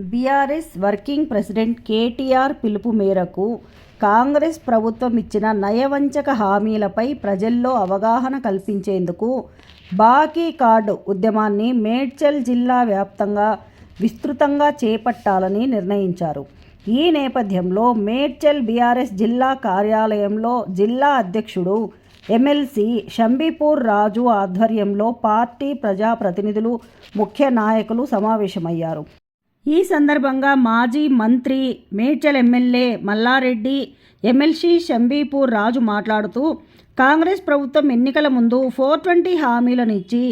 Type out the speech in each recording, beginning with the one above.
BRS working president KTR పిలుపు మేరకు కాంగ్రెస్ ప్రభుత్వం ఇచ్చిన నయవంచక హామీలపై ప్రజల్లో అవగాహన కల్పించేందుకు బాకీ కార్డు ఉద్యమాన్ని మేడ్చల్ జిల్లా వ్యాప్తంగా విస్తృతంగా చేపట్టాలని నిర్ణయించారు. ఈ నేపథ్యంలో మేడ్చల్ బీఆర్ఎస్ జిల్లా కార్యాలయంలో జిల్లా అధ్యక్షుడు ఎమ్మెల్సీ షంబీపూర్ రాజు ఆధ్వర్యంలో పార్టీ ప్రజాప్రతినిధులు ముఖ్య నాయకులు సమావేశమయ్యారు. ఈ సందర్భంగా మాజీ మంత్రి మేడ్చల్ ఎమ్మెల్యే మల్లారెడ్డి ఎమ్మెల్సీ షంబీపూర్ రాజు మాట్లాడుతూ కాంగ్రెస్ ప్రభుత్వం ఎన్నికల ముందు ఫోర్ ట్వంటీ హామీలను ఇచ్చి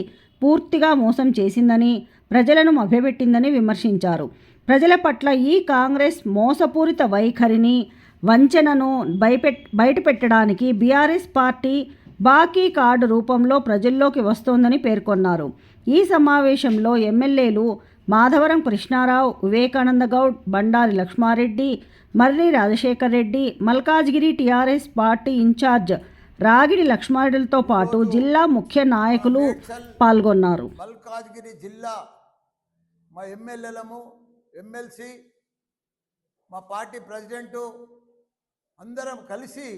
పూర్తిగా మోసం చేసిందని ప్రజలను మభ్యపెట్టిందని విమర్శించారు. ప్రజల పట్ల ఈ కాంగ్రెస్ మోసపూరిత వైఖరిని వంచనను భయపెట్ బయటపెట్టడానికి బీఆర్ఎస్ పార్టీ బాకీ కార్డు రూపంలో ప్రజల్లోకి వస్తోందని పేర్కొన్నారు. ఈ సమావేశంలో ఎమ్మెల్యేలు Madhavaram Krishnarao Vivekananda Goud Bandari Laxmareddy Marri Rajasekhar Reddy Malkajgiri TRS party in charge Ragidi లక్ష్మారెడ్డిలతో పాటు జిల్లా ముఖ్య నాయకులు పాల్గొన్నారు. మల్కాజ్గిరి జిల్లా మా ఎమ్మెల్యేలము ఎమ్మెల్సీ మా పార్టీ ప్రెసిడెంటు అందరం కలిసి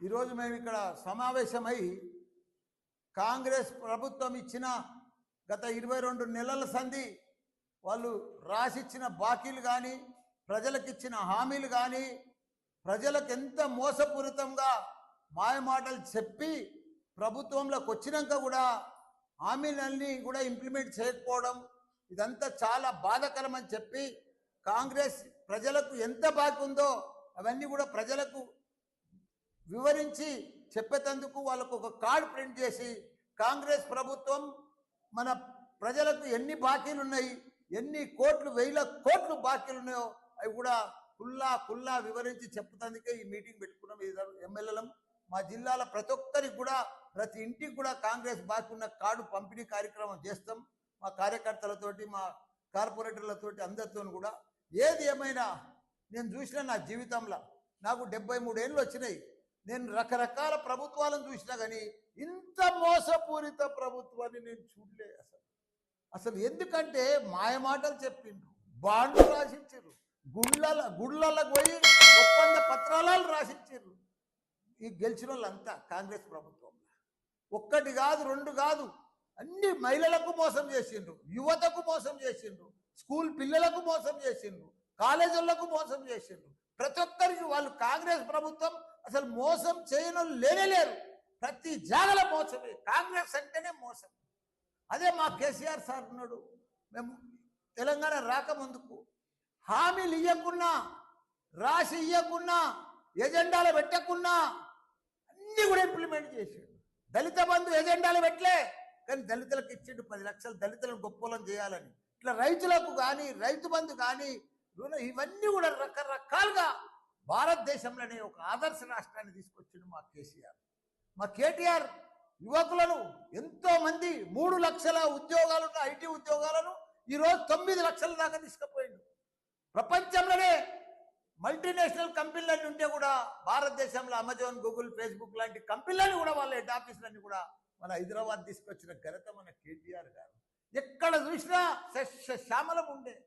ఈరోజు మేము ఇక్కడ సమావేశమై కాంగ్రెస్ ప్రభుత్వం ఇచ్చిన గత ఇరవై రెండు నెలల సంధి వాళ్ళు రాసిచ్చిన బాకీలు కానీ ప్రజలకిచ్చిన హామీలు కానీ ప్రజలకు ఎంత మోసపూరితంగా మాయమాటలు చెప్పి ప్రభుత్వంలోకి వచ్చినాక కూడా హామీలన్నీ కూడా ఇంప్లిమెంట్ చేయకపోవడం ఇదంతా చాలా బాధకరం అని చెప్పి కాంగ్రెస్ ప్రజలకు ఎంత బాకీ ఉందో అవన్నీ కూడా ప్రజలకు వివరించి చెప్పేటందుకు వాళ్ళకు ఒక కార్డు ప్రింట్ చేసి కాంగ్రెస్ ప్రభుత్వం మన ప్రజలకు ఎన్ని బాకీలు ఉన్నాయి ఎన్ని కోట్లు వేల కోట్లు బాకీలు ఉన్నాయో అవి కూడా కుల్లా కుల్లా వివరించి చెప్పుతందుకే ఈ మీటింగ్ పెట్టుకున్నాం. ఇద్దరు ఎమ్మెల్యేలం మా జిల్లాల ప్రతి ఒక్కరికి కూడా ప్రతి ఇంటికి కూడా కాంగ్రెస్ బాకీ ఉన్న కార్డు పంపిణీ కార్యక్రమం చేస్తాం. మా కార్యకర్తలతోటి మా కార్పొరేటర్లతోటి అందరితో కూడా. ఏది ఏమైనా నేను చూసిన నా జీవితంలో నాకు డెబ్బై మూడేళ్ళు వచ్చినాయి. నేను రకరకాల ప్రభుత్వాలను చూసినా కానీ ఇంత మోసపూరిత ప్రభుత్వాన్ని నేను చూడలే అసలు. అసలు ఎందుకంటే మాయమాటలు చెప్పిండ్రు. బాండ్లు రాసిచ్చారు గుళ్ళల గుళ్ళలకు పోయి ఒప్పంద పత్రాలు రాసిచ్చారు ఈ గెలిచిన వాళ్ళంతా కాంగ్రెస్ ప్రభుత్వం ఒక్కటి కాదు రెండు కాదు అన్ని మహిళలకు మోసం చేసిండ్రు. యువతకు మోసం చేసిండ్రు. స్కూల్ పిల్లలకు మోసం చేసిండ్రు. కాలేజీలకు మోసం చేసిండ్రు. ప్రతి ఒక్కరికి వాళ్ళు కాంగ్రెస్ ప్రభుత్వం అసలు మోసం చేయను లేనే లేరు. ప్రతి జాగల మోసమే. కాంగ్రెస్ అంటేనే మోసం. అదే మా కేసీఆర్ సార్ ఉన్నాడు. మేము తెలంగాణ రాకముందుకు హామీలు ఇవ్వకున్నా రాసి ఇవ్వకున్నా ఎజెండాలు పెట్టకున్నా అన్నీ కూడా ఇంప్లిమెంట్ చేసాడు. దళిత బంధు ఎజెండాలు పెట్టలే కానీ దళితులకు ఇచ్చిండు పది లక్షలు దళితులను గొప్పలం చేయాలని. ఇట్లా రైతులకు కానీ రైతు బంధు కానీ రుణ ఇవన్నీ కూడా రకరకాలుగా భారతదేశంలోనే ఒక ఆదర్శ రాష్ట్రాన్ని తీసుకొచ్చిండు మా కేసీఆర్. మా కేటీఆర్ యువకులను ఎంతో మంది మూడు లక్షల ఉద్యోగాలున్న ఐటీ ఉద్యోగాలను ఈరోజు తొమ్మిది లక్షల దాకా తీసుకుపోయిండు. ప్రపంచంలోనే మల్టీనేషనల్ కంపెనీలన్నీ ఉంటే కూడా భారతదేశంలో అమెజాన్ గూగుల్ ఫేస్బుక్ లాంటి కంపెనీలని కూడా వాళ్ళ హెడ్ ఆఫీసులన్నీ కూడా మన హైదరాబాద్ తీసుకొచ్చిన ఘనత మన కేటీఆర్ గారు. ఎక్కడ చూసినా సస్య శ్యామలం ఉండే.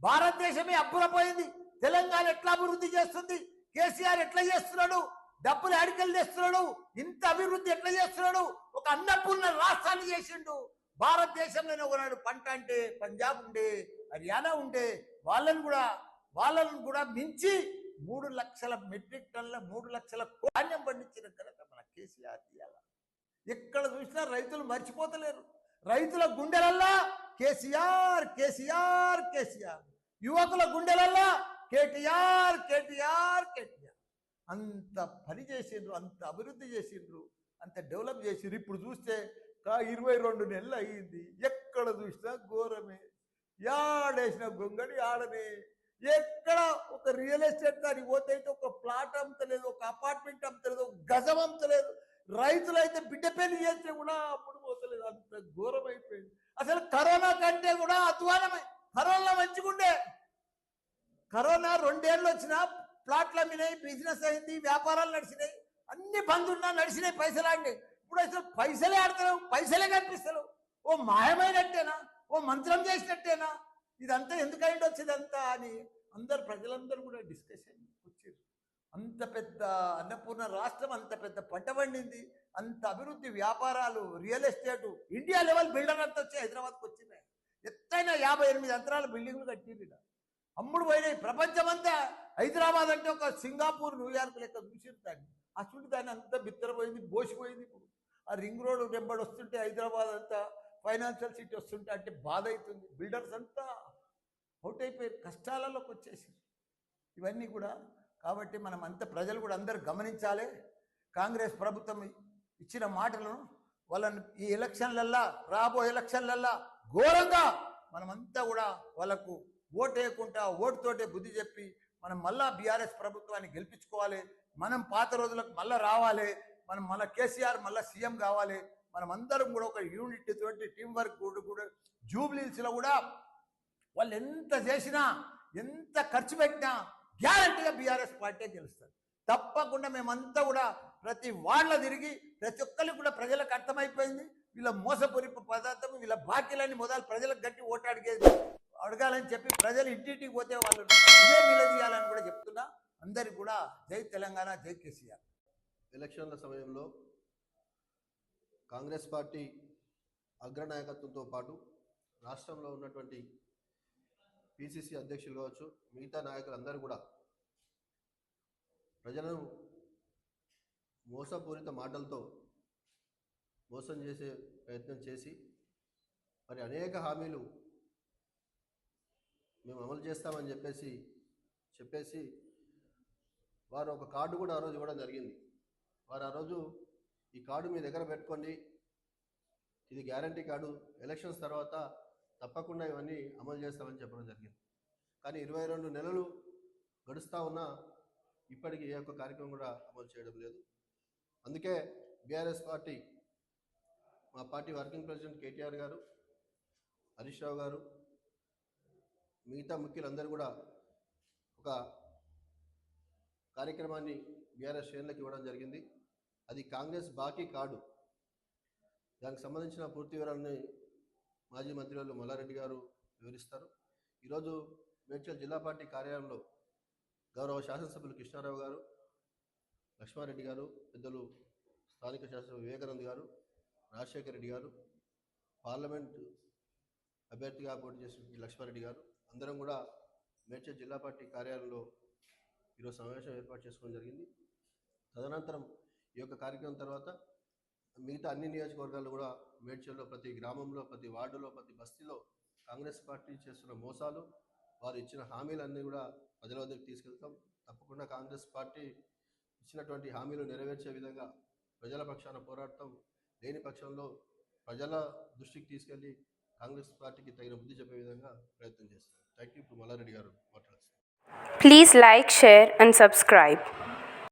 భారతదేశమే అబ్బురపోయింది. తెలంగాణ ఎట్లా అభివృద్ధి చేస్తుంది? కేసీఆర్ ఎట్లా చేస్తున్నాడు? డబ్బులు అడికలు తెస్తున్నాడు ఇంత అభివృద్ధి ఎట్లా చేస్తున్నాడు? ఒక అన్నపూర్ణ రాష్ట్రాన్ని చేసిండు. భారతదేశంలోనే ఒకనాడు పంట అంటే పంజాబ్ ఉండే హర్యానా ఉండే వాళ్ళని కూడా వాళ్ళను కూడా మించి మూడు లక్షల మెట్రిక్ టన్ల మూడు లక్షల ధాన్యం పండించిన కనుక మన కేసీఆర్ ఇవాళ ఎక్కడ చూసినా రైతులు మర్చిపోతలేరు. రైతుల గుండెలల్లా కేసీఆర్ కేసీఆర్ కేసీఆర్. యువకుల గుండెలల్లా కేటీఆర్ కేటీఆర్ కేటీఆర్. అంత పని చేసిండ్రు అంత అభివృద్ధి చేసిండ్రు అంత డెవలప్ చేసిండ్రు. ఇప్పుడు చూస్తే కా ఇరవై రెండు నెలలు అయ్యింది. ఎక్కడ చూసినా ఘోరమే. యాడేసిన గొంగడి ఆడనే. ఎక్కడ ఒక రియల్ ఎస్టేట్ దానికి పోతే అయితే ఒక ప్లాట్ అమ్మతలేదు ఒక అపార్ట్మెంట్ అమ్మతలేదు ఒక గజం అమ్మతలేదు. రైతులైతే బిడ్డ పెళ్ళి చేస్తే కూడా అప్పుడు పోతలేదు. అంత ఘోరం అయిపోయింది అసలు కరోనా కంటే కూడా అధ్వానమే కరోనా మంచిగుండే. కరోనా రెండేళ్ళు వచ్చినా ప్లాట్లు అమ్మినాయి బిజినెస్ అయింది వ్యాపారాలు నడిచినాయి అన్ని బంద్ ఉన్నా నడిచినాయి పైసలు ఆడినాయి. ఇప్పుడు అసలు పైసలే ఆడతలేవు పైసలే కనిపిస్తలేవు. ఓ మాయమైనట్టేనా? ఓ మంత్రం చేసినట్టేనా? ఇదంతా ఎందుకు అయింది వచ్చిందంతా అని అందరు ప్రజలందరూ కూడా డిస్కషన్ వచ్చారు. అంత పెద్ద అన్నపూర్ణ రాష్ట్రం అంత పెద్ద పంట పండింది అంత అభివృద్ధి వ్యాపారాలు real estate India level builder అంతా వచ్చి హైదరాబాద్కి వచ్చినాయి. ఎత్తైన యాభై ఎనిమిది అంతరాల బిల్డింగ్లు కట్టింది అమ్ముడు పోయినాయి ప్రపంచమంతా హైదరాబాద్ అంటే ఒక సింగపూర్ న్యూయార్క్ లెక్క చూసిరు దాన్ని. ఆ చుట్టూ దాన్ని అంతా బిత్తరపోయింది బోసిపోయింది ఇప్పుడు. ఆ రింగ్ రోడ్ వెంబడి వస్తుంటే హైదరాబాద్ అంతా ఫైనాన్షియల్ సిటీ వస్తుంటే అంటే బాధ అవుతుంది. బిల్డర్స్ అంతా అవుట్ అయిపోయారు కష్టాలలోకి వచ్చేసి ఇవన్నీ కూడా కాబట్టి మనం అంత ప్రజలు కూడా అందరూ గమనించాలి. కాంగ్రెస్ ప్రభుత్వం ఇచ్చిన మాటలను వాళ్ళని ఈ ఎలక్షన్లల్లా రాబో ఎలక్షన్లల్లా ఘోరంగా మనమంతా కూడా వాళ్ళకు ఓటు వేయకుండా ఓటుతోటే బుద్ధి చెప్పి మనం మళ్ళా బీఆర్ఎస్ ప్రభుత్వాన్ని గెలిపించుకోవాలి. మనం పాత రోజులకు మళ్ళీ రావాలి. మనం మళ్ళీ కేసీఆర్ మళ్ళీ సీఎం కావాలి. మనం అందరం కూడా ఒక యూనిట్ తోటి టీం వర్క్ కూడా కూడా జూబ్లీస్లో కూడా వాళ్ళు ఎంత చేసినా ఎంత ఖర్చు పెట్టినా గ్యారంటీగా బీఆర్ఎస్ పార్టీ గెలుస్తారు తప్పకుండా మేమంతా కూడా ప్రతి వాళ్ళ తిరిగి ప్రతి ఒక్కరికి కూడా ప్రజలకు అర్థమైపోయింది. వీళ్ళ మోసపూరిపు పదార్థం వీళ్ళ బాకీలన్నీ మొదలు ప్రజలకు గట్టి ఓటాడిగేది అడగాలని చెప్పి ప్రజలు ఇంటింటికి పోతే వాళ్ళు ఇదే నిలదీయాలని కూడా చెప్తున్నా. అందరికి కూడా జై తెలంగాణ జై కేసీఆర్. ఎలక్షన్ల సమయంలో కాంగ్రెస్ పార్టీ అగ్రనాయకత్వంతో పాటు రాష్ట్రంలో ఉన్నటువంటి పిసిసి అధ్యక్షులు కావచ్చు మిగతా నాయకులందరూ కూడా ప్రజలను మోసపూరిత మాటలతో మోసం చేసే ప్రయత్నం చేసి మరి అనేక హామీలు మేము అమలు చేస్తామని చెప్పేసి చెప్పేసి వారు ఒక కార్డు కూడా ఆ రోజు ఇవ్వడం జరిగింది. వారు ఆ రోజు ఈ కార్డు మీ దగ్గర పెట్టుకోండి. ఇది గ్యారంటీ కార్డు. ఎలక్షన్స్ తర్వాత తప్పకుండా ఇవన్నీ అమలు చేస్తామని చెప్పడం జరిగింది. కానీ ఇరవై రెండు నెలలు గడుస్తూ ఉన్నా ఇప్పటికీ ఏ ఒక్క కార్యక్రమం కూడా అమలు చేయడం లేదు. అందుకే బీఆర్ఎస్ పార్టీ మా పార్టీ వర్కింగ్ ప్రెసిడెంట్ కేటీఆర్ గారు హరీష్ రావు గారు మిగతా ముఖ్యులందరూ కూడా ఒక కార్యక్రమాన్ని బీఆర్ఎస్ శ్రేణులకు ఇవ్వడం జరిగింది. అది కాంగ్రెస్ బాకీ కార్డు దానికి సంబంధించిన పూర్తి వివరాలని మాజీ మంత్రి వాళ్ళు మల్లారెడ్డి గారు వివరిస్తారు. ఈరోజు మేడ్చల్ జిల్లా పార్టీ కార్యాలయంలో గౌరవ శాసనసభ్యులు కృష్ణారావు గారు లక్ష్మారెడ్డి గారు పెద్దలు స్థానిక శాసన వివేకానంద్ గారు రాజశేఖర రెడ్డి గారు పార్లమెంట్ అభ్యర్థిగా పోటీ చేసిన లక్ష్మారెడ్డి గారు అందరం కూడా మేడ్చల్ జిల్లా పార్టీ కార్యాలయంలో ఈరోజు సమావేశం ఏర్పాటు చేసుకోవడం జరిగింది. తదనంతరం ఈ యొక్క కార్యక్రమం తర్వాత మిగతా అన్ని నియోజకవర్గాల్లో కూడా మేడ్చల్లో ప్రతి గ్రామంలో ప్రతి వార్డులో ప్రతి బస్తీలో కాంగ్రెస్ పార్టీ చేస్తున్న మోసాలు వారు ఇచ్చిన హామీలన్నీ కూడా ప్రజల వద్దకు తీసుకెళ్తాం. తప్పకుండా కాంగ్రెస్ పార్టీ ఇచ్చినటువంటి హామీలు నెరవేర్చే విధంగా ప్రజల పక్షాన పోరాడతాం. లేని పక్షంలో ప్రజల దృష్టికి తీసుకెళ్ళి కాంగ్రెస్ పార్టీకి తగిన బుద్ధి చెప్పే విధంగా ప్రయత్నం చేస్తాను థ్యాంక్ యూ ఇప్పుడు మల్లారెడ్డి గారు మాట్లాడుతున్నారు. Please like share and subscribe